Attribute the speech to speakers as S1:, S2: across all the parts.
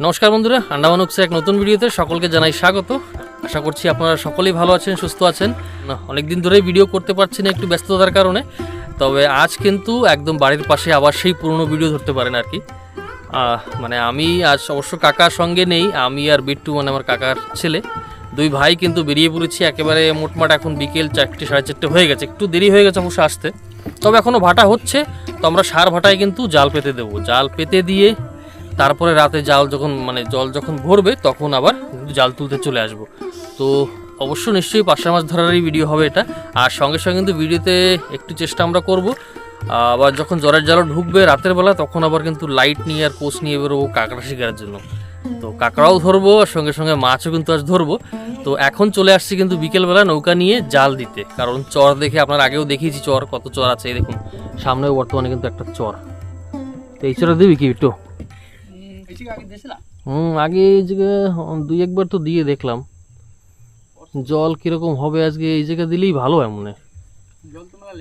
S1: নমস্কার বন্ধুরা আন্ডামান উৎসে এক নতুন ভিডিওতে সকলকে জানাই স্বাগত। আশা করছি আপনারা সকলেই ভালো আছেন, সুস্থ আছেন। না, অনেকদিন ধরেই ভিডিও করতে পারছি না একটু ব্যস্ততার কারণে, তবে আজ কিন্তু একদম বাড়ির পাশে আবার সেই পুরনো ভিডিও ধরতে পারেন আর কি। মানে আমি আজ অবশ্য কাকার সঙ্গে নেই, আমি আর বিট্টু মানে আমার কাকার ছেলে। দুই ভাই কিন্তু বেরিয়ে পড়েছি, একেবারে মোটমাট এখন বিকেল চারটে, সাড়ে চারটে হয়ে গেছে, একটু দেরি হয়ে গেছে অবশ্য আসতে। তবে এখনও ভাটা হচ্ছে, তো আমরা সার ভাটায় কিন্তু জাল পেতে দেবো। জাল পেতে দিয়ে তারপরে রাতে জাল যখন মানে জল যখন ভরবে, তখন আবার জাল তুলতে চলে আসব। তো অবশ্য নিশ্চয়ই পাঁচশো মাছ ধরারই ভিডিও হবে এটা। আর সঙ্গে সঙ্গে কিন্তু ভিডিওতে একটু চেষ্টা আমরা করব। আবার যখন জ্বরের জালও ঢুকবে রাতের বেলা, তখন আবার কিন্তু লাইট নিয়ে আর কোচ নিয়ে বেরোবো কাঁকড়া শিকারের জন্য। তো কাঁকড়াও ধরবো, আর সঙ্গে সঙ্গে মাছও কিন্তু আজ ধরবো। তো এখন চলে আসছি কিন্তু বিকেলবেলা নৌকা নিয়ে জাল দিতে। কারণ চর দেখে আপনার আগেও দেখিয়েছি চর, কত চর আছে দেখুন। সামনেও বর্তমানে কিন্তু একটা চর। তো এই চরটা দিবি কি একটু? হুম আগে এই জায়গায় দুই একবার তো দিয়ে দেখলাম। জল কীরকম হবে আজকে এই জায়গা দিলেই ভালো হয় মনে হয়
S2: মেলা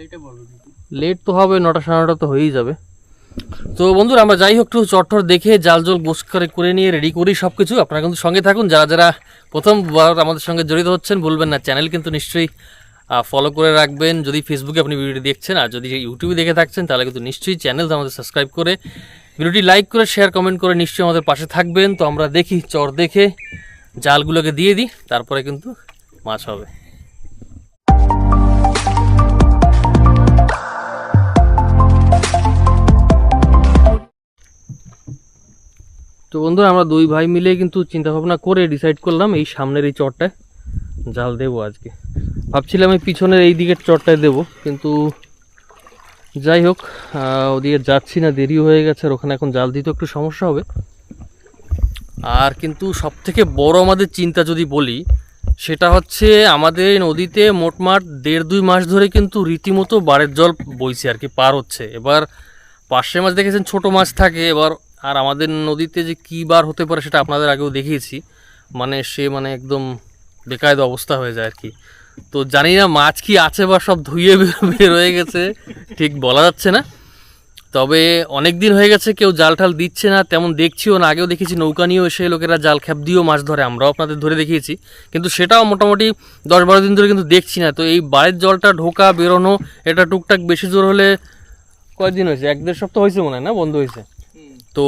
S2: লেটে
S1: তো হবে নটা সাড়ে নটা তো হয়েই যাবে। তো বন্ধুরা আমরা যাই হোক একটু চট্টর দেখে জাল জল গোস করে করে নিয়ে রেডি করি সব কিছু আপনারা কিন্তু সঙ্গে থাকুন যারা যারা প্রথমবার আমাদের সঙ্গে জড়িত হচ্ছেন বলবেন না চ্যানেল কিন্তু নিশ্চয়ই ফলো করে রাখবেন। যদি ফেসবুকে আপনি ভিডিওটি দেখছেন আর যদি ইউটিউবে দেখে থাকছেন তাহলে কিন্তু নিশ্চয়ই চ্যানেল আমাদের সাবস্ক্রাইব করে ভিডিওটি লাইক করে, শেয়ার, কমেন্ট করে নিশ্চয়ই আমাদের পাশে থাকবেন। তো আমরা দেখি, চর দেখে জালগুলোকে দিয়ে দিই, তারপরে কিন্তু মাছ হবে। তো বন্ধুরা, আমরা দুই ভাই মিলে কিন্তু চিন্তা ভাবনা করে ডিসাইড করলাম এই সামনের এই চরটায় জাল দেবো আজকে। ভাবছিলাম এই পিছনের এই দিকের চরটায় দেবো, কিন্তু যাই হোক ওদিকে যাচ্ছি না, দেরি হয়ে গেছে, আর ওখানে এখন জাল দিতে একটু সমস্যা হবে। আর কিন্তু সব থেকে বড় আমাদের চিন্তা যদি বলি, সেটা হচ্ছে আমাদের নদীতে মোটমাট দেড় দুই মাস ধরে কিন্তু রীতিমতো বাড়ের জল বইছে আর কি, পার হচ্ছে। এবার পার্শে মাছ দেখেছেন, ছোট মাছ থাকে, এবার আর আমাদের নদীতে যে কী বার হতে পারে সেটা আপনাদের আগেও দেখিয়েছি। মানে সে মানে একদম বেকায়দ অবস্থা হয়ে যায় আর কি। তো জানি না মাছ কি আছে বা সব ধুয়ে বের হয়ে গেছে, ঠিক বলা যাচ্ছে না। তবে অনেক দিন হয়ে গেছে কেউ জাল ঠাল দিচ্ছে না, তেমন দেখছিও না। আগেও দেখেছি নৌকা নিয়েও এসে লোকেরা জাল খ্যাপ দিয়েও মাছ ধরে, আমরাও আপনাদের ধরে দেখিয়েছি। কিন্তু সেটাও মোটামুটি দশ বারো দিন ধরে কিন্তু দেখছি না। তো এই বাড়ির জলটা ঢোকা, বেরোনো, এটা টুকটাক বেশি জোর হলে কয়দিন হয়েছে? এক দেড় সপ্তাহ হয়েছে মনে হয় না? বন্ধ হয়েছে। তো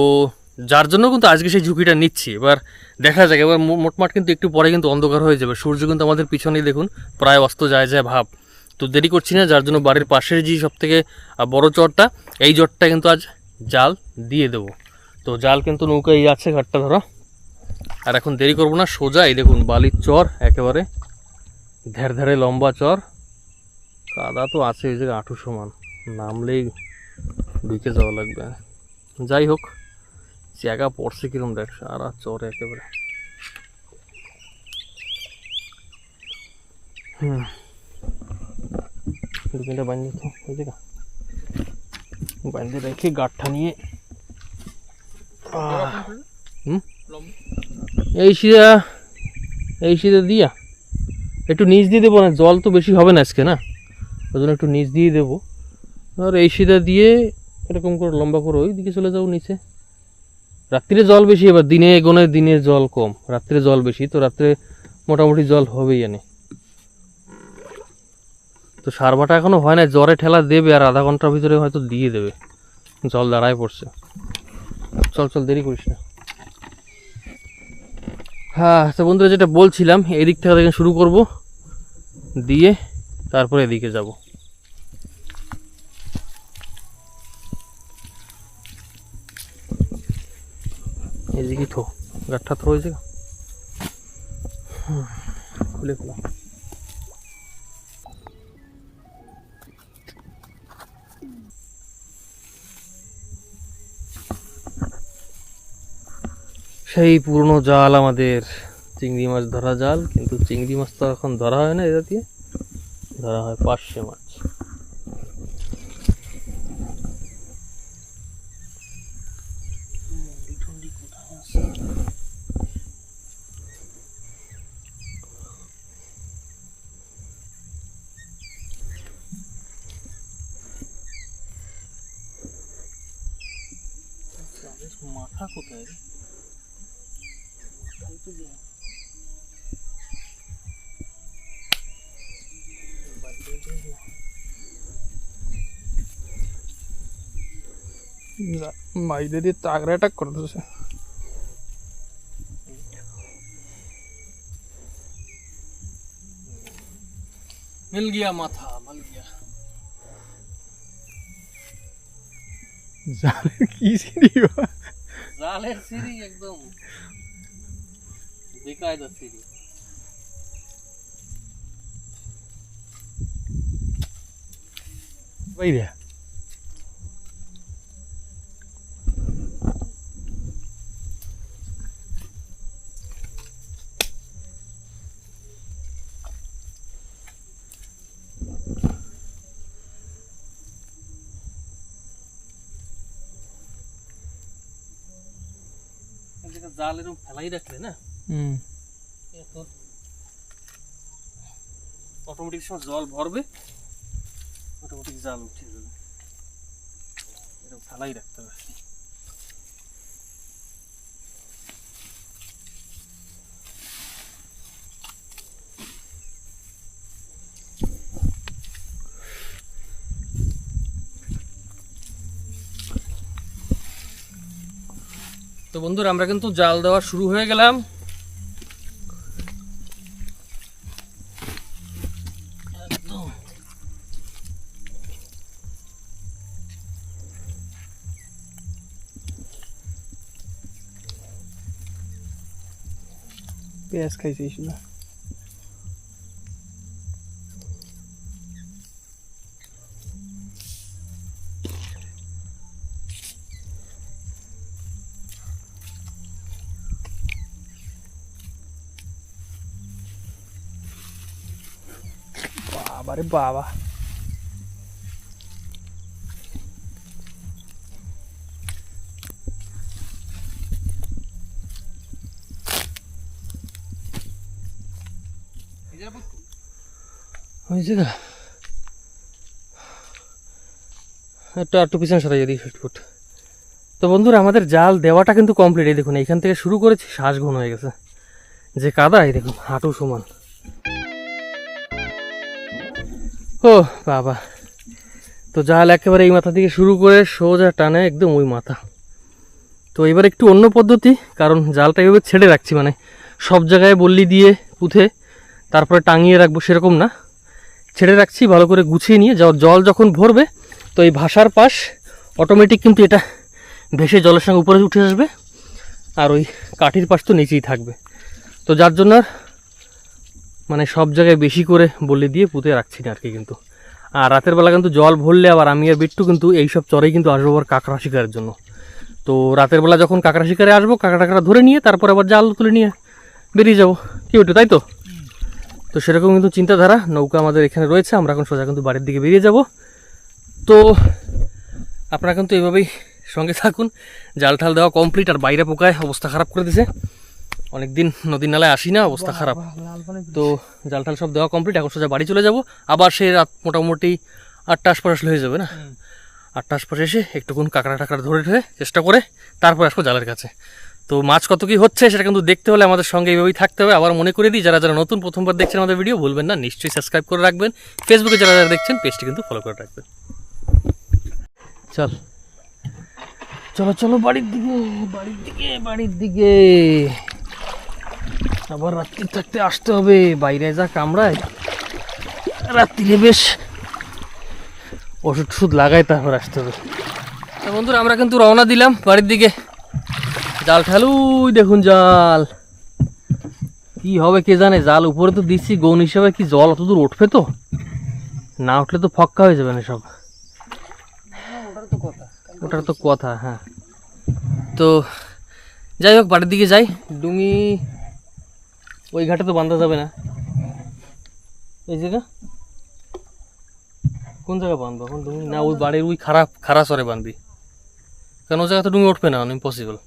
S1: যার জন্য কিন্তু আজকে সেই ঝুঁকিটা নিচ্ছি। এবার দেখা যাক, এবার মোটমাট কিন্তু একটু পরে কিন্তু অন্ধকার হয়ে যাবে। সূর্য কিন্তু আমাদের পিছনেই দেখুন, প্রায় অস্ত যায় যায় ভাব। তো দেরি করছি না, যার জন্য বাড়ির পাশের যে সব থেকে বড় চরটা, এই চরটা কিন্তু আজ জাল দিয়ে দেবো। তো জাল কিন্তু নৌকায় আছে, ঘাটটা ধরো। আর এখন দেরি করব না, সোজা এই দেখুন বালির চর, একেবারে ধ্যার ধারে লম্বা চর। কাদা তো আছে, এই জায়গায় আঁটু সমান নামলেই ঢুকে যাওয়া লাগবে। যাই হোক জায়গা পড়ছে কিরম দেখ, সারা চরে একেবারে। এই এই দিয়া। একটু নিচ দিয়ে দেবো না, জল তো বেশি হবে না আজকে, না? ওই জন্য একটু নিচ দিয়ে দেবো। আর এই সিধা দিয়ে এরকম করে লম্বা করে ওই দিকে চলে যাও নিচে। রাত্রিরে জল বেশি, এবার দিনে এগোনে দিনে জল কম। রাত্রে জল বেশি, তো রাত্রে মোটামুটি জল হবেই এনে। তো সারভাটা এখনও হয় না, জ্বরে ঠেলা দেবে আর আধা ঘণ্টার ভিতরে হয়তো দিয়ে দেবে। জল দাঁড়ায় পড়ছে। চল চল, দেরি করিস না। হ্যাঁ তো বন্ধুরা যেটা বলছিলাম এদিক থেকে শুরু করব। দিয়ে তারপরে এদিকে যাব। এদিকে থো গাঠটা থো হয়েছে খুলে খোলা সেই পুরনো জাল আমাদের চিংড়ি মাছ ধরা জাল, কিন্তু চিংড়ি মাছ তো এখন ধরা হয় না এটা দিয়ে ধরা হয় পার্শে মাছ মাথা কোথায় রে?
S3: মাইদে দিয়ে তাগড়া অ্যাটাক করে দিয়েছে
S1: মিল গিয়া মাথা মিল গিয়া
S3: জালে কি সিঁড়ি বা?
S1: জালের সিঁড়ি একদম বেকায়দা সিঁড়ি
S3: বাইরে
S1: এদিকে জাল এরকম ফেলাই রাখলে না?
S3: হুম।
S1: অটোমেটিক সময় জল ভরবে অটোমেটিক জাল উঠে যাবে এরকম ফেলাই রাখতে হবে। তো বন্ধুরা আমরা কিন্তু জাল দেওয়া শুরু হয়ে গেলাম।
S3: পেঁয়াজ খাইছিস না? বাবা।
S1: হয়েছে না একটু একটু পিছনে সরাই যদি ফুট তো বন্ধুরা, আমাদের জাল দেওয়াটা কিন্তু কমপ্লিট এই দেখুন, এইখান থেকে শুরু করেছি, শ্বাস ঘন হয়ে গেছে। যে কাদা, এই দেখুন, হাঁটু সমান। ও বাবা। তো জাল একেবারে এই মাথা থেকে শুরু করে সোজা টানে একদম ওই মাথা। তো এবার একটু অন্য পদ্ধতি, কারণ জালটা এভাবে ছেড়ে রাখছি মানে সব জায়গায় বল্লি দিয়ে পুঁথে তারপরে টাঙিয়ে রাখব সেরকম না। ছেড়ে রাখছি, ভালো করে গুছিয়ে নিয়ে জল যখন ভরবে, তো এই ভাষার পাশ অটোমেটিক কিন্তু এটা ভেসে জলের সঙ্গে উপরে উঠে আসবে, আর ওই কাঠির পাশ তো নিচেই থাকবে। তো যার জন্য আর মানে সব জায়গায় বেশি করে বলে দিয়ে পুঁতে রাখছি না আর কি কিন্তু। আর রাতের বেলা কিন্তু জল ভরলে আবার আমি আর বিট্টু কিন্তু এইসব চরেই কিন্তু আসব আবার কাঁকড়া শিকারের জন্য। তো রাতের বেলা যখন কাঁকড়া শিকারে আসব কাঁকড়া টাকড়া ধরে নিয়ে তারপর আবার জাল তুলে নিয়ে বেরিয়ে যাব। কি বিট্টু তাই তো? তো সেরকম কিন্তু চিন্তাধারা, নৌকা আমাদের এখানে রয়েছে, আমরা এখন সোজা কিন্তু বাড়ির দিকে বেরিয়ে যাব। তো আপনারা কিন্তু এইভাবেই সঙ্গে থাকুন জাল ঠাল দেওয়া কমপ্লিট আর বাইরে পোকায় অবস্থা খারাপ করে দিছে। অনেকদিন নদীর নালায় আসি না অবস্থা খারাপ। তো জাল টাল সব দেওয়া কমপ্লিট এখন সোজা বাড়ি চলে যাব। আবার সে রাত মোটামুটি আটটা আশপাশ আসলে হয়ে যাবে না? আটটা আশপাশ এসে একটুকুন কাঁকড়া টাকড়া ধরে ধরে চেষ্টা করে তারপর আসব জালের কাছে। তো মাছ কত কি হচ্ছে সেটা কিন্তু দেখতে হলে আমাদের সঙ্গে এইভাবেই থাকতে হবে। আবার মনে করে দিই যারা যারা নতুন প্রথমবার দেখছেন আমাদের ভিডিও বলবেন না নিশ্চয়ই সাবস্ক্রাইব করে রাখবেন। ফেসবুকে যারা যারা দেখছেন পেজটি কিন্তু ফলো করে রাখবেন। চল। চলো চলো বাড়ির দিকে বাড়ির দিকে বাড়ির দিকে। আবার রাত্রি থাকতে আসতে হবে, বাইরে যা কামড়ায়। রাত্রিরে বেশ ওষুধ টষুধ লাগাই তারপর আসতে হবে। বন্ধুরা, আমরা কিন্তু রওনা দিলাম বাড়ির দিকে। জাল ঠালুই দেখুন জাল। কি হবে কে জানে, জাল উপরে তো দিচ্ছি গৌন হিসাবে কি জল অত দূর উঠবে তো? না উঠলে তো ফক্কা হয়ে যাবে না সব। ওটার তো কথা হ্যাঁ। তো যাই হোক, বাড়ির দিকে যাই। ডুঙি ওই ঘাটে তো বাঁধা যাবে না। এই জায়গা? কোন জায়গায় বাঁধবো? এখন ডুঙি না ওই বাড়ির ওই খারাপ খারাপ সরে বাঁধবি। কারণ ও জায়গা তো ডুঙি উঠবে না? ইম্পসিবল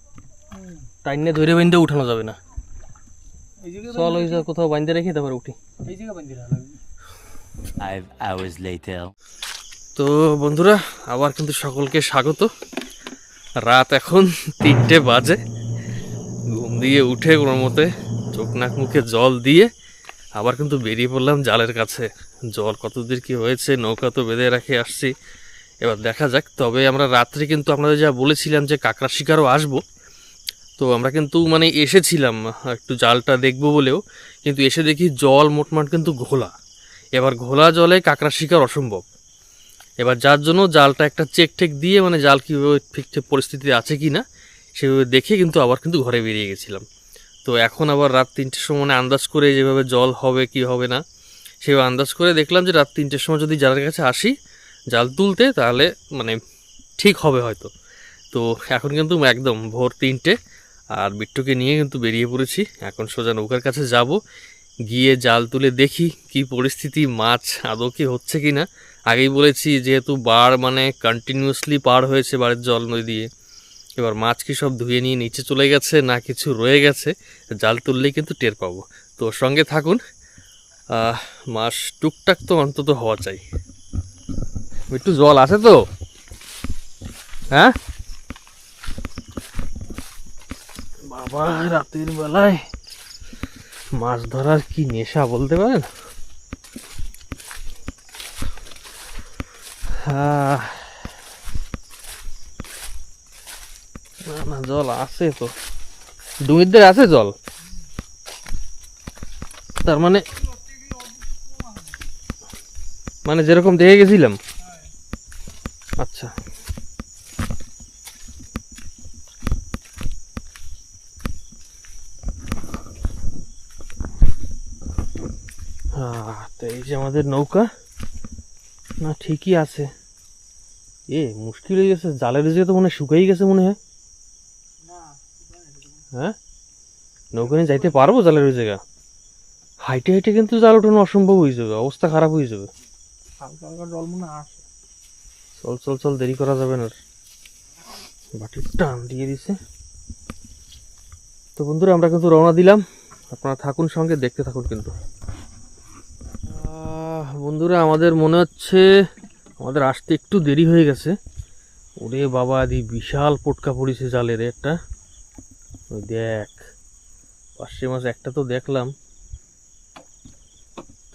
S1: টাইনে ধরে বেঁধে উঠানো যাবে না। চল ওই জায়গা কোথাও বাঁধতে রেখে তারপরে উঠি।
S2: জায়গা.
S1: তো বন্ধুরা আবার কিন্তু সকলকে স্বাগত। রাত এখন তিনটে বাজে। ঘুম দিয়ে উঠে কোনো মতে। চোখ নাক মুখে জল দিয়ে আবার কিন্তু বেরিয়ে পড়লাম জালের কাছে। জল কতদূর কি হয়েছে, নৌকা তো বেঁধে রাখে আসছি। এবার দেখা যাক, তবে আমরা রাত্রে কিন্তু আপনাদের যা বলেছিলাম যে কাঁকড়া শিকারও আসব, তো আমরা কিন্তু মানে এসেছিলাম, একটু জালটা দেখব বলেও, কিন্তু এসে দেখি জল মোটমাট কিন্তু ঘোলা। এবার ঘোলা জলে কাঁকড়া শিকার অসম্ভব। এবার যার জন্য জালটা একটা চেক টেক দিয়ে মানে জাল কীভাবে ঠিকঠাক পরিস্থিতি আছে কি না সেভাবে দেখে কিন্তু আবার কিন্তু ঘরে বেরিয়ে গেছিলাম। তো এখন আবার রাত তিনটের সময় মানে আন্দাজ করে যেভাবে জল হবে, কি হবে না, সেভাবে আন্দাজ করে দেখলাম যে রাত তিনটের সময় যদি জালের কাছে আসি জাল তুলতে, তাহলে মানে ঠিক হবে হয়তো। তো এখন কিন্তু একদম ভোর তিনটে, আর বিট্টুকে নিয়ে কিন্তু বেরিয়ে পড়েছি। এখন সোজা নৌকার কাছে যাব, গিয়ে জাল তুলে দেখি কি পরিস্থিতি, মাছ আদৌ কি হচ্ছে কি না আগেই বলেছি যেহেতু বার মানে কন্টিনিউয়াসলি পার হয়েছে বাড়ির জল নদী দিয়ে। এবার মাছ কি সব ধুয়ে নিয়ে নিচে চলে গেছে না কিছু রয়ে গেছে জাল তুললেই কিন্তু টের পাবো। তো সঙ্গে থাকুন মাছ টুকটাক তো অন্তত হওয়া চাই। একটু জল আছে তো? হ্যাঁ? বাবা রাতের বেলায় মাছ ধরার কি নেশা বলতে পারেন? আহ, না না, জল আছে তো। ডুঙিরদের আছে জল? তার মানে মানে যেরকম দেখে গেছিলাম। আচ্ছা। তো এই যে আমাদের নৌকা, না ঠিকই আছে। এ, মুশকিল হয়ে গেছে, জালের যে তো মনে হয় শুকাই গেছে মনে হ্যাঁ। নৌকা নিয়ে যাইতে পারব জালের ওই জায়গা? হাইটে হাইটে কিন্তু জাল ওঠানো অসম্ভব হয়ে যাবে অবস্থা খারাপ হয়ে যাবে। চল চল চল দেরি করা যাবে না। বাটির টান দিয়ে দিছে। তো বন্ধুরা আমরা কিন্তু রওনা দিলাম। আপনারা থাকুন সঙ্গে দেখতে থাকুন কিন্তু। আহ, বন্ধুরা আমাদের মনে হচ্ছে আমাদের আসতে একটু দেরি হয়ে গেছে। ওরে বাবা দি বিশাল পটকা পড়েছে জালের একটা। ওই দেখ। পাঁচশে মাছ একটা তো দেখলাম।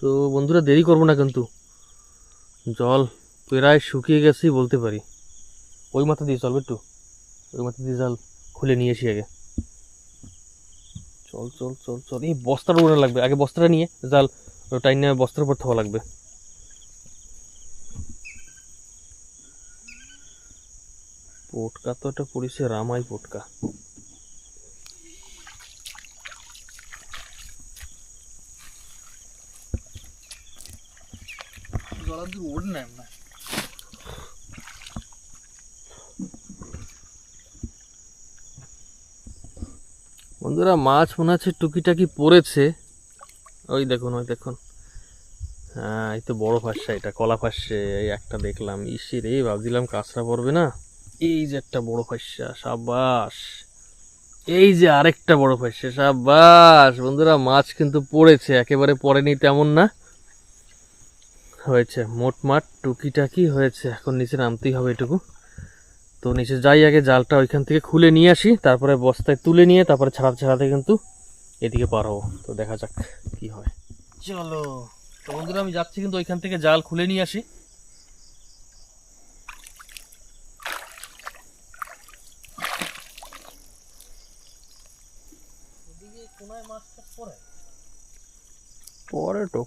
S1: তো বন্ধুরা, দেরি করব না কিন্তু। জল প্রায় শুকিয়ে গেছি বলতে পারি। ওই মাথা দিয়ে চল একটু ওই মাথা দিয়ে জাল খুলে নিয়ে এসি আগে। চল চল চল চল। এই বস্তার উড়ে লাগবে। আগে বস্তাটা নিয়ে জাল টাইম নিয়ে বস্তার উপর থাকা লাগবে। পটকা তো একটা পড়েছে, রামাই পটকা।
S3: ওঠ না না
S1: বন্ধুরা, মাছ মনে হচ্ছে টুকিটাকি পড়েছে। ওই দেখুন ওই দেখুন। হ্যাঁ এই তো বড় ফাঁসা এটা, কলা ফাঁসে, এই একটা দেখলাম। ইসি রে, ভাবছিলাম কাঁচরা পড়বে না? এই যে একটা বড় ফাঁসা সাবাস এই যে আরেকটা বড় ফাঁসা সাবাস বন্ধুরা, মাছ কিন্তু পড়েছে, একেবারে পড়েনি তেমন না। হয়েছে। মোটমাট টুকিটাকি হয়েছে। এখন নিচে নামতেই হবে এটুকু। তো নিচে যাই আগে জালটা ওইখান থেকে খুলে নিয়ে আসি তারপরে বস্তায় তুলে নিয়ে তারপরে ছাড়াতে ছাড়াতে কিন্তু এদিকে পার হব। তো দেখা যাক কি হয়। চলো। তো বন্ধুরা আমি যাচ্ছি কিন্তু ওইখান থেকে জাল খুলে নিয়ে আসি।
S3: পরে তো।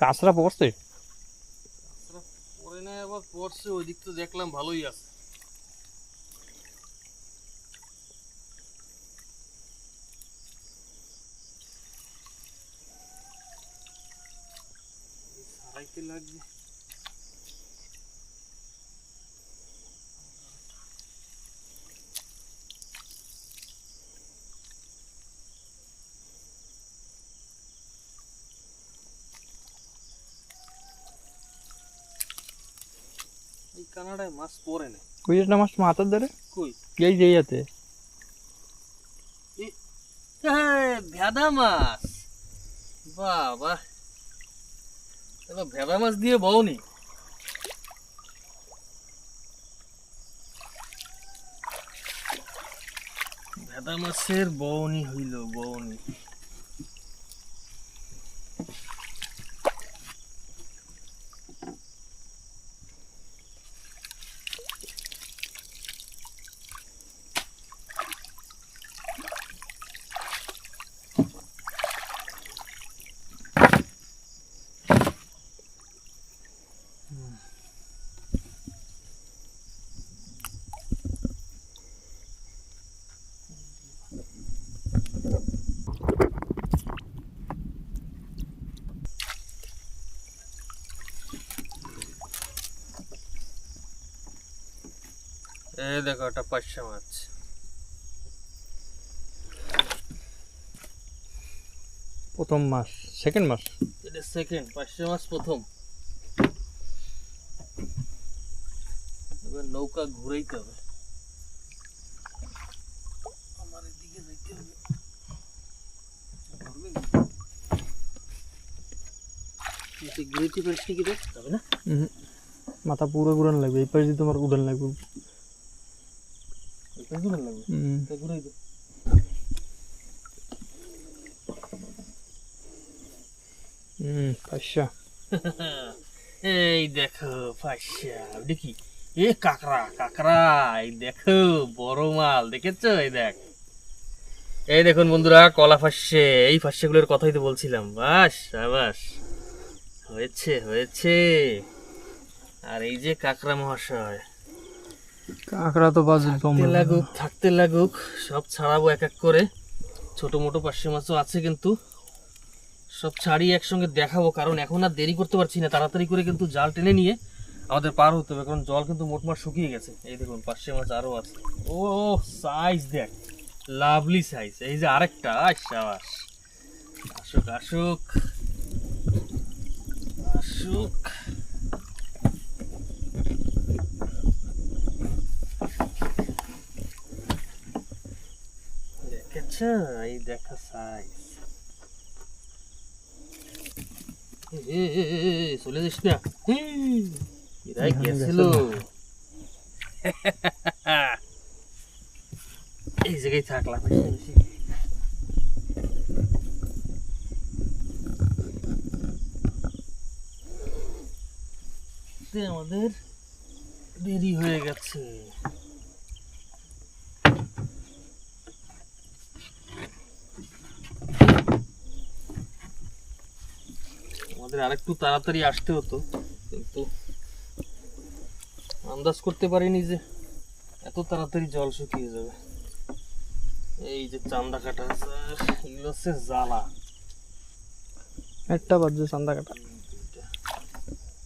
S3: কাঁচরা পড়ছে?
S1: পড়ে না আবার পড়ছে ওই দিক তো দেখলাম ভালোই আছে। লাগবে। টাঙাটায় মাছ পড়ে না
S3: ওই একটা মাছ মাথার ধরে?
S1: কই?
S3: এই যে ইয়াতে।
S1: ভেদা মাছ। বাবা। তাহলে ভেদা মাছ দিয়ে বউনি। ভেদা মাছের বউনি হইল বউনি। এই দেখো একটা পাঁচশো মাছ।
S3: প্রথম মাস সেকেন্ড মাস?
S1: এটা সেকেন্ড পাঁচশো মাছ প্রথম। এবার নৌকা ঘুরাইতে হবে। আমার এদিকে যাইতে হবে। ঘুরাইতে পারিস কি রে? যাবে না?
S3: মাথা পুরো ঘুরান লাগবে এই পাশে তোমার উড়ান লাগবে। হুম।
S1: এই দেখো পাশা। দেখি। এ কাকড়া কাকড়া। এই দেখো বড় মাল। দেখেছ? এই দেখ। এই দেখুন বন্ধুরা কলা ফাঁসছে এই ফাঁসছেগুলোর কথাই তো বলছিলাম। বাস বাস হয়েছে হয়েছে। আর এই যে কাকড়া মহাশয়।
S3: কাঁকড়া তো বাজে
S1: থাকতে লাগুক থাকতে লাগুক সব ছাড়াবো এক এক করে। ছোট মোটো পার্শে মাছও আছে কিন্তু। সব ছাড়িয়ে একসঙ্গে দেখাবো কারণ এখন আর দেরি করতে পারছি না। তাড়াতাড়ি করে কিন্তু জাল টেনে নিয়ে আমাদের পার হতে হবে কারণ জল কিন্তু মোটমাট শুকিয়ে গেছে। এই দেখুন পার্শে মাছ আরও আছে। ও সাইজ দেখ। লাভলি সাইজ এই যে আরেকটা সাবাস। আসুক আসুক। আসুক। দেখেছ এই দেখা সাইজ চলে যাস না এরাই গেছিল এই জায়গায় থাকলাম। আমাদের দেরি হয়ে গেছে আমাদের আরেকটু তাড়াতাড়ি আসতে হতো কিন্তু আন্দাজ করতে পারিনি যে এত তাড়াতাড়ি জল শুকিয়ে যাবে। এই যে চান্দা কাটা আছে এগুলো হচ্ছে জ্বালা।
S3: একটা বাজছে চান্দা কাটা।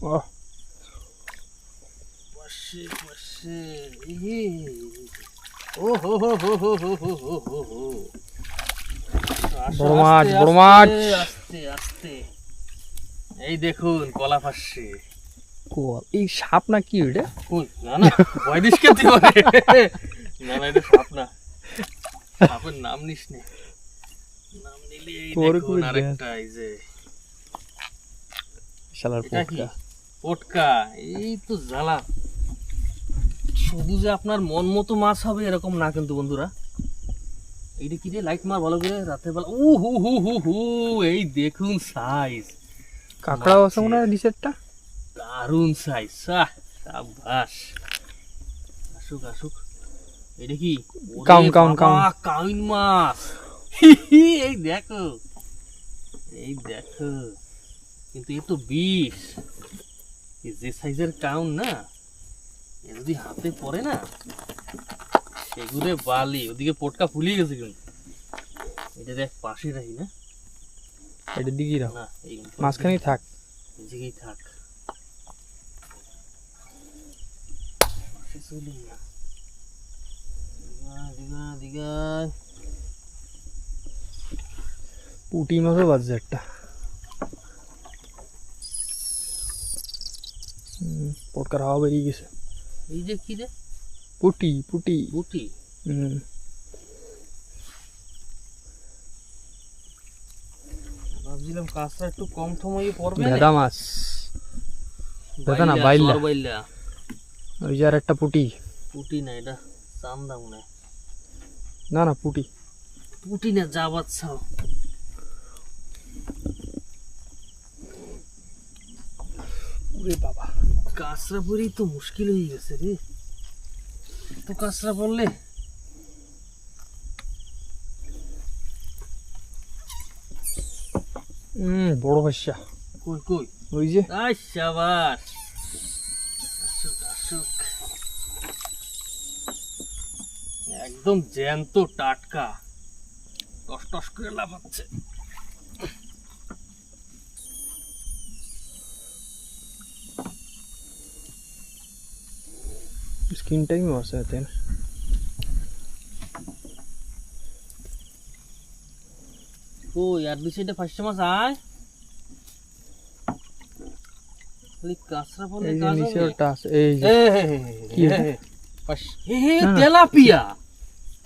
S3: ও
S1: পাশে পাশে এই ও হো হো হো হো হো হো হো হো হো। আসো,
S3: বড় মাছ,
S1: আস্তে,
S3: বড়
S1: আস্তে,
S3: মাছ।
S1: আস্তে আস্তে। এই দেখুন কলা ফাঁসছে
S3: কোয়াল এই সাপ না কি ওইটা?
S1: কই? না না ভয় দিস কে তুই ওরে? না না এটা সাপ না। সাপের নাম নিস নে। নাম নিলে এই দেখুন আরেকটা এই যে।
S3: শালার
S1: এটা কি?
S3: পোটকা।
S1: এই তো জ্বালা। শুধু যে আপনার মন মতো মাছ হবে এরকম না কিন্তু বন্ধুরা। এইটা কি রে? লাইট মার ভালো করে রাতের বেলা উ হু হু হু হু এই দেখুন সাইজ
S3: কাঁকড়াও আছে মনে হয় নিচেরটা?
S1: দারুণ সাইজ সাবাস আসুক আসুক। এটা কি?
S3: কাউন, কাউন, কাউন।
S1: কাউন মাছ। এই দেখো। এই দেখো। কিন্তু এ তো বিষ। যে সাইজের কাউন না এ যদি হাতে পড়ে না সেগুলো বালি। ওদিকে পটকা ফুলিয়ে গেছে কিন্তু। এটা দেখ পাশে রাখি না?
S3: এটা দিঘি রাখ মাঝখানেই থাক
S1: দিঘি থাক
S3: পুটি মাছও বাজছে একটা পটকার হাওয়া বেরিয়ে গেছে
S1: এই যে কি রে
S3: পুটি পুটি
S1: পুটি
S3: হুম
S1: ভাবছিলাম কাজটা একটু কম সময়ে পড়বে না।
S3: ভেদা মাছ। ভেদা না,
S1: বাইলা,
S3: বাইলা।
S1: সর বাইলা।
S3: ওই যে আর একটা পুটি।
S1: পুটি না এটা চান্দা মনে হয়।
S3: না না পুটি।
S1: পুটি না যা বাচ্চাও
S3: ওরে বাবা।
S1: কাঁচরা পরেই তো মুশকিল হয়ে গেছে রে। তো কাঁচরা পড়লে
S3: হুম বড় ভাষা
S1: কই কই?
S3: ওই যে।
S1: আসুক আসুক একদম জ্যান্ত টাটকা। টস টস করে লাফাচ্ছে
S3: স্ক্রিন টাইম আছে এতে
S1: কই? আর দুই সাইডে ফার্স্ট মাছ আয়। খালি কাঁচরা পড়লে
S3: এই
S1: কাজ হবে?
S3: যে। কি
S1: হে, হে। তেলাপিয়া।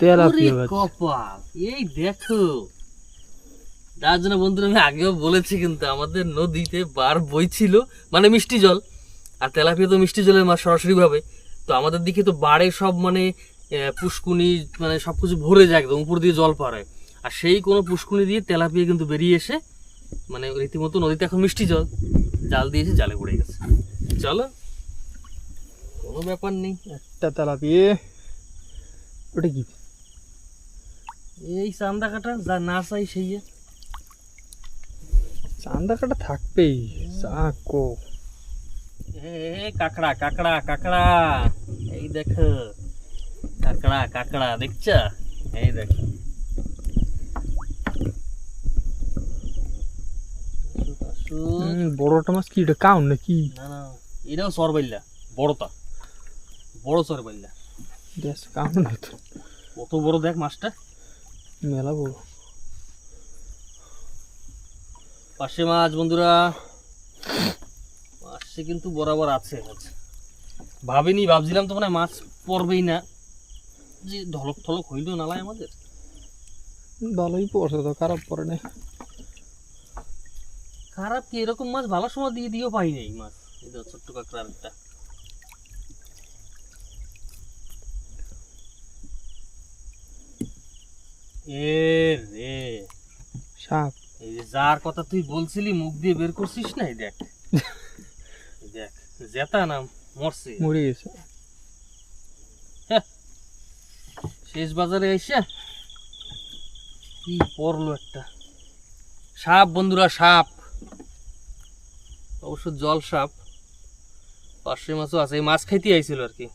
S3: তেলাপিয়া
S1: কপাল এই দেখো। তার জন্য বন্ধুরা আমি আগেও বলেছি কিন্তু আমাদের নদীতে বার বইছিল মানে মিষ্টি জল। আর তেলাপিয়া তো মিষ্টি জলের মাছ সরাসরি ভাবে। তো আমাদের দিকে তো বাড়ে সব মানে পুষ্কুনি মানে সবকিছু ভরে যায় একদম উপর দিয়ে জল পারে আর সেই কোনো পুষ্কুনি দিয়ে তেলাপিয়া কিন্তু বেরিয়ে এসে মানে রীতিমতো নদীতে এখন মিষ্টি জল জাল দিয়েছে জালে পড়ে গেছে। চলো কোনো ব্যাপার নেই।
S3: একটা তেলাপিয়া ওটা কি?
S1: এই চান্দা কাটা যা না চাই সেই
S3: চান্দা কাটা থাকবেই চাকো
S1: কাকড়া কাকড়া কাকড়া এই দেখো। কাকড়া কাকড়া দেখছ? এই দেখো আসুক, আসুক।
S3: হুম, বড়টা মাছ কি? এটা কাউন নাকি?
S1: না না এটাও সরবাইল্লা বড়টা। বড় সরবাইল্লা
S3: দেখ কাউন না তো।
S1: কত বড় দেখ মাছটা।
S3: মেলা বড়।
S1: পাশে মাছ বন্ধুরা। পাশে কিন্তু বরাবর আছে ভাবিনি ভাবছিলাম তো মানে মাছ পড়বেই না। যে ঢলক ঠলক হইল নালায় আমাদের।
S3: ভালোই পড়ছে তো খারাপ পড়ে না
S1: খারাপ কি? এরকম মাছ ভালো সময় দিয়ে দিয়েও পাই নাই মাছ। এই ছোট্ট কাঁকড়ার একটা
S3: সাপ।
S1: এই যে যার কথা তুই বলছিলি মুখ দিয়ে বের করছিস না? দেখ। দেখ। জেতা মরছে।
S3: মরে গেছে।
S1: শেষ বাজারে এসে কি পড়ল একটা? সাপ বন্ধুরা সাপ। অবশ্য জল সাপ পাঁচশো মাছও আছে এই মাছ খাইতে আইছিল আর কি।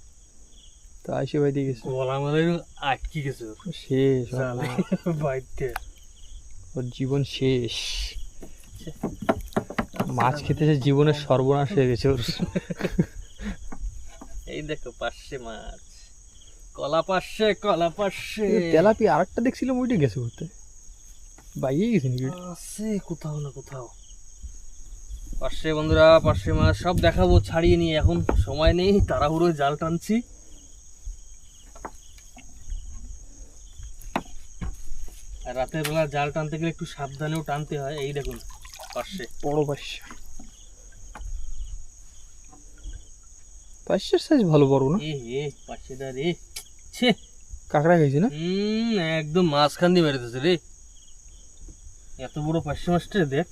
S3: তা এসে বাইতে গেছে।
S1: গলা আটকি গেছে।
S3: শেষ
S1: বাইতে।
S3: ওর জীবন শেষ। মাছ খেতে এসে জীবনের সর্বনাশ হয়ে গেছে ওর।
S1: এই দেখো মাছ। কলা কলা
S3: তেলাপি আরেকটা দেখছিলাম ওইটা গেছে ঘুরতে বাইয়ে গেছে নাকি
S1: আছে কোথাও না কোথাও। পার্শ্বে বন্ধুরা পার্শ্বে মাছ সব দেখাবো ছাড়িয়ে নিয়ে এখন সময় নেই তাড়াহুড়ো জাল টানছি। আর রাতের বেলা জাল টানতে গেলে একটু সাবধানেও টানতে হয় এই দেখুন পার্শ্বে
S3: বড় পাশা। পাশের সাইজ ভালো বড় না?
S1: এ হে পার্শ্বেটা রে। ছে।
S3: কাঁকড়া খাইছে না?
S1: হুম একদম মাঝখান দিয়ে বেরোতেছে রে। এত বড় পার্শ্বে মাছটা দেখ।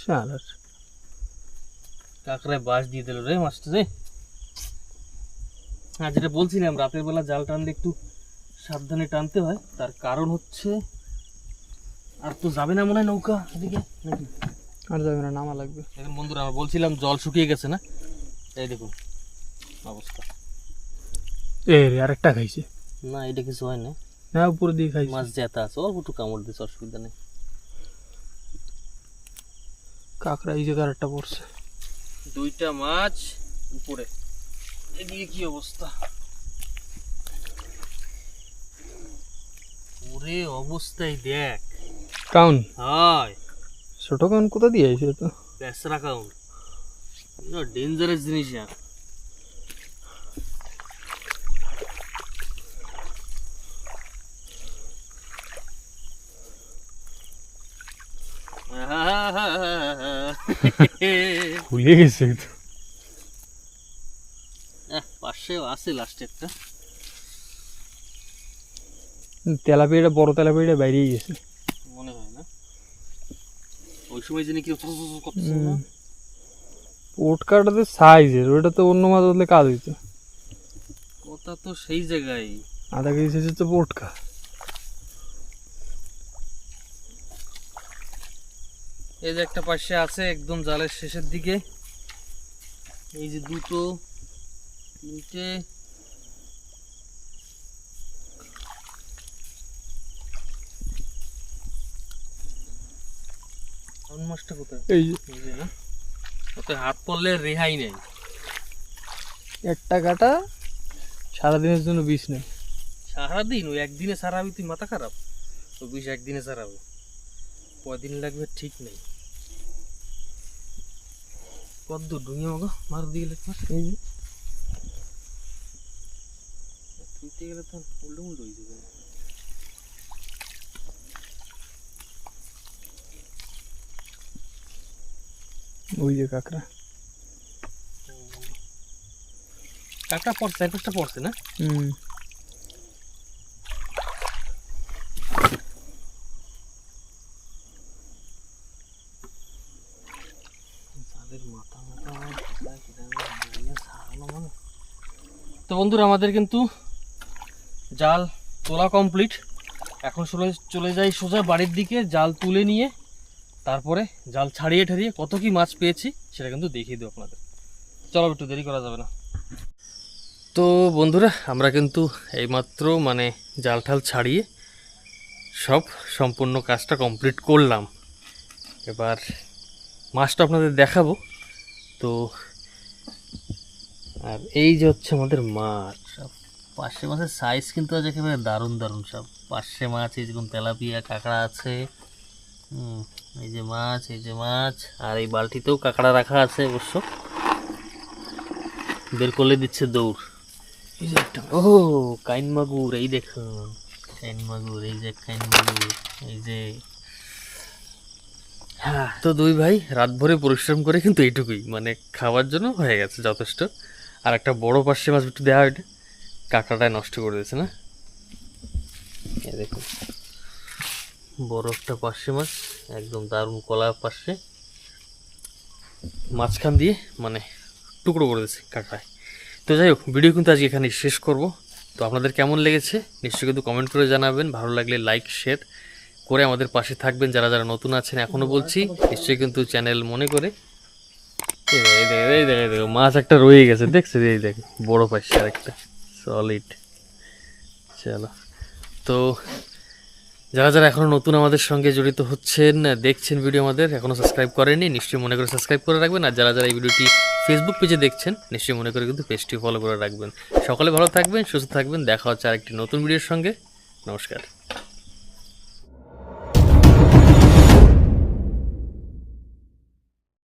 S3: শালার।
S1: কাঁকড়ায় বাঁশ দিয়ে দিল রে মাছটা রে। হ্যাঁ যেটা বলছিলাম রাতের বেলা জাল টানলে একটু সাবধানে টানতে হয়। তার কারণ হচ্ছে আর তো যাবে না মনে হয় নৌকা এদিকে নাকি?
S3: আর যাবে না নামা লাগবে।
S1: দেখুন বন্ধুরা আমরা বলছিলাম জল শুকিয়ে গেছে না? এই দেখুন অবস্থা।
S3: এ রে আরেকটা খাইছে।
S1: না এটা কিছু হয় না
S3: না উপরে দিয়ে খাইছে।
S1: মাছ জেতা আছে অল্প একটু কামড় দিয়েছে অসুবিধা নেই।
S3: কাঁকড়া এই জায়গায় আরেকটা পড়ছে।
S1: দুইটা মাছ উপরে। এদিকে কি অবস্থা? ওরে অবস্থায় দেখ।
S3: কাউন
S1: হায়।
S3: ছোট কাউন কোথা দিয়ে আইছে তো
S1: বেসরা কাউন ডেঞ্জারাস জিনিস আর
S3: ভুলে গেছে তো
S1: পাশেও আছে লাস্টে একটা।
S3: তেলাপিয়াটা বড় তেলাপিয়াটা বাইরেই গেছে।
S1: মনে হয় না। ওই সময় যিনি কি
S3: পোটকাটাতে সাইজের ওটা তো অন্য মাছ ধরলে কাজ হইতো।
S1: কথা তো সেই জায়গায়।
S3: আধা কেজি সাইজের তো পোটকা
S1: এই যে একটা পাশে আছে একদম জালের শেষের দিকে। এই যে দুটো তিনটে। মাছটা কোথায়?
S3: এই যে
S1: না। ওতে হাত পড়লে রেহাই নেই।
S3: একটা কাটা সারাদিনের জন্য বিষ নেই।
S1: সারাদিন? ওই একদিনে সারাবি তুই মাথা খারাপ? তো বিষ একদিনে সারাবে। কয়দিন লাগবে ঠিক নেই। কত দূর ডুঙে মগো মার দিয়ে গেলে তোমার
S3: এই যে।
S1: তুইতে গেলে তো উল্টো উল্টো হয়ে যাবে
S3: ওই যে কাঁকড়া।
S1: কাকটা পড়ছে পাঁচটা পড়ছে না?
S3: হুম
S1: তাদের মাথা মাথা তো বন্ধুরা, আমাদের কিন্তু জাল তোলা কমপ্লিট। এখন চলে চলে যাই সোজা বাড়ির দিকে, জাল তুলে নিয়ে, তারপরে জাল ছাড়িয়ে ঠাড়িয়ে কত কি মাছ পেয়েছি সেটা কিন্তু দেখিয়ে দেবো আপনাদের। চলো, একটু দেরি করা যাবে না। তো বন্ধুরা, আমরা কিন্তু এইমাত্র মানে জাল ঠাল ছাড়িয়ে সব সম্পূর্ণ কাজটা কমপ্লিট করলাম। এবার মাছটা আপনাদের দেখাবো। তো আর এই যে হচ্ছে আমাদের মাছ। সব পার্শে মাছের সাইজ কিন্তু আজ একেবারে দারুণ দারুণ সব। পার্শে মাছ এই যেরকম তেলাপিয়া কাঁকড়া আছে। হুম, এই যে মাছ এই যে মাছ। আর এই বালতিতেও কাঁকড়া রাখা আছে অবশ্য। বের করলে দিচ্ছে দৌড়।
S3: এই যে একটা
S1: ও কাইন মাগুর এই দেখুন কাইন মাগুর এই যে কাইন মাগুর এই যে। হ্যাঁ। তো দুই ভাই রাত ভরে পরিশ্রম করে কিন্তু এইটুকুই। মানে খাওয়ার জন্য হয়ে গেছে যথেষ্ট। আর একটা বড় পার্শ্বে মাছ একটু দেওয়া ওইটা কাঁকড়াটায় নষ্ট করে দিয়েছে, না? দেখুন। বড় একটা পার্শ্বে মাছ, একদম দারুণ কলা পার্শ্বে। মাঝখান দিয়ে মানে টুকরো করে দিয়েছে কাঁকড়ায়। তো যাই হোক, ভিডিও কিন্তু আজকে এখানে শেষ করব। তো আপনাদের কেমন লেগেছে? নিশ্চয়ই কিন্তু কমেন্ট করে জানাবেন। ভালো লাগলে লাইক শেয়ার করে আমাদের পাশে থাকবেন। যারা যারা নতুন আছেন এখনও বলছি, নিশ্চয়ই কিন্তু চ্যানেল মনে করে এই দেখো, এই দেখো, দেখো, মাছ একটা রয়ে গেছে দেখছ এই দেখ বড় পাশে আর একটা সলিড চলো। তো যারা যারা এখনও নতুন আমাদের সঙ্গে জড়িত হচ্ছেন দেখছেন ভিডিও আমাদের এখনও সাবস্ক্রাইব করেননি নিশ্চয়ই মনে করে সাবস্ক্রাইব করে রাখবেন। আর যারা যারা এই ভিডিওটি ফেসবুক পেজে দেখছেন নিশ্চয়ই মনে করে কিন্তু পেজটি ফলো করে রাখবেন। সকলে ভালো থাকবেন সুস্থ থাকবেন। দেখা হচ্ছে আরেকটি নতুন ভিডিওর সঙ্গে। নমস্কার।